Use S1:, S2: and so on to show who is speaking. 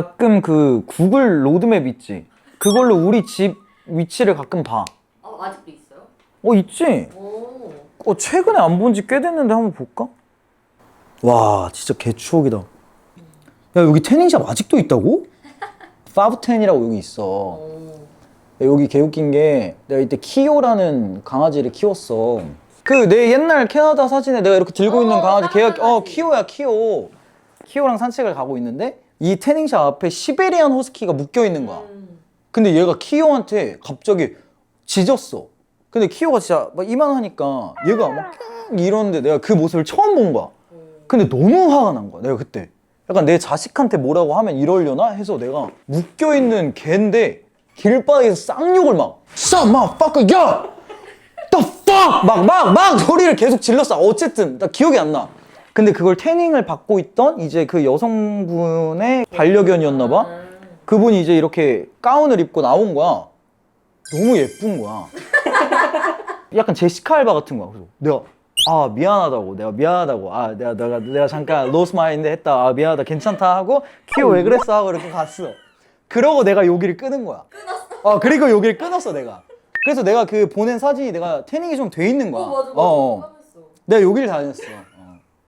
S1: 가끔 그 구글 로드맵 있지. 그걸로 우리 집 위치를 가끔 봐.
S2: 어, 아직도 있어요?
S1: 어 있지.
S2: 오.
S1: 어 최근에 안 본 지 꽤 됐는데 한번 볼까? 와 진짜 개 추억이다. 야 여기 태닝샵 아직도 있다고? 파브텐이라고 여기 있어.
S2: 오.
S1: 여기 개 웃긴 게 내가 이때 키오라는 강아지를 키웠어. 그 내 옛날 캐나다 사진에 내가 이렇게 들고
S2: 어,
S1: 있는 강아지 걔가 어
S2: 강아지.
S1: 키오야 키오. 키오랑 산책을 가고 있는데 이 태닝샵 앞에 시베리안 호스키가 묶여 있는 거야.
S2: 음.
S1: 근데 얘가 키오한테 갑자기 짖었어. 근데 키오가 진짜 막 이만하니까 얘가 막끙 이러는데 내가 그 모습을 처음 본 거야. 근데 너무 화가 난 거야. 내가 그때. 약간 내 자식한테 뭐라고 하면 이러려나 해서 내가 묶여 있는 개인데 길바닥에서 쌍욕을 막 my fucker ya! The fuck! 막막막 소리를 계속 질렀어. 어쨌든 나 기억이 안 나. 근데 그걸 태닝을 받고 있던 이제 그 여성분의 반려견이었나 봐.
S2: 음.
S1: 그분이 이제 이렇게 가운을 입고 나온 거야. 너무 예쁜 거야. 약간 제시카 알바 같은 거야. 그래서 내가 아 미안하다고 내가 미안하다고 아 내가 내가 내가 잠깐 로스 마인드 했다 아 미안하다 괜찮다 하고 키오 왜 그랬어 하고 이렇게 갔어. 그러고 내가 여기를 끄는 거야. 끊었어. 어 그리고 여기를 끊었어 내가. 그래서 내가 그 보낸 사진이 내가 태닝이 좀 돼 있는 거야.
S2: 어, 맞아, 맞아.
S1: 어,
S2: 어.
S1: 내가 여기를 다녔어.